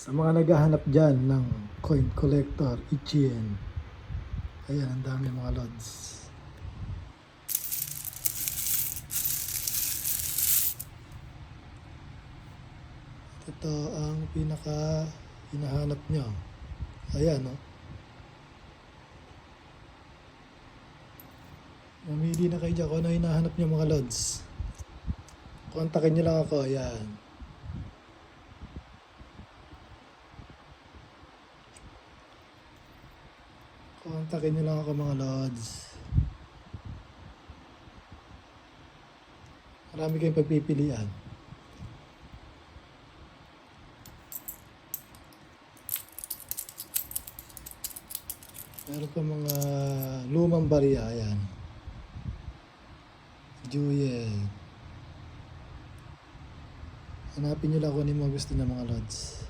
Sa mga naghahanap dyan ng coin collector, Ichien. Ayan, ang dami mga lods. Ito ang pinaka hinahanap nyo. Ayan, no? Mamili na kayo dyan kung ano hinahanap nyo mga lods. Kontakin nyo lang ako, ayan. Kontakin nyo lang ako mga lods. Marami kayong pagpipilian. Meron pa mga lumang bariya, ayan. Jewel. Hanapin nyo lang kung ano yung mga gusto ng mga lods.